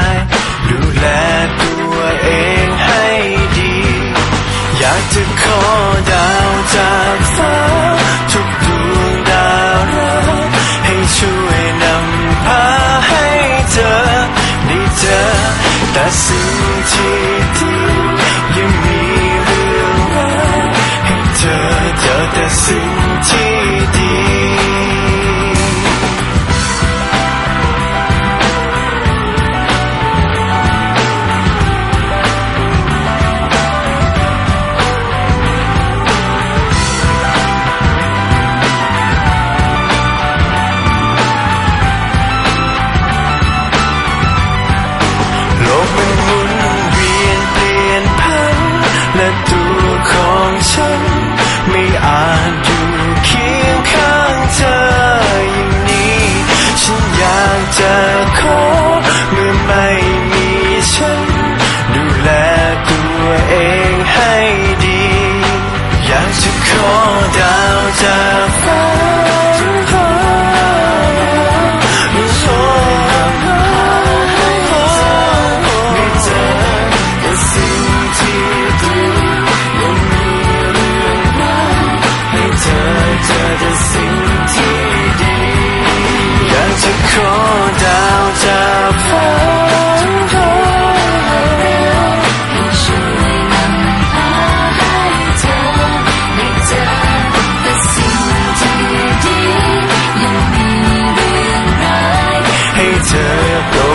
ย แต่สิ่านอยู่เคียงข้างเธออย่างนี้ ฉันอยากจะขอเมื่อไม่มีฉัน ดูแลตัวเองให้ดี อยากจะขอดาวจากฟ้า Go.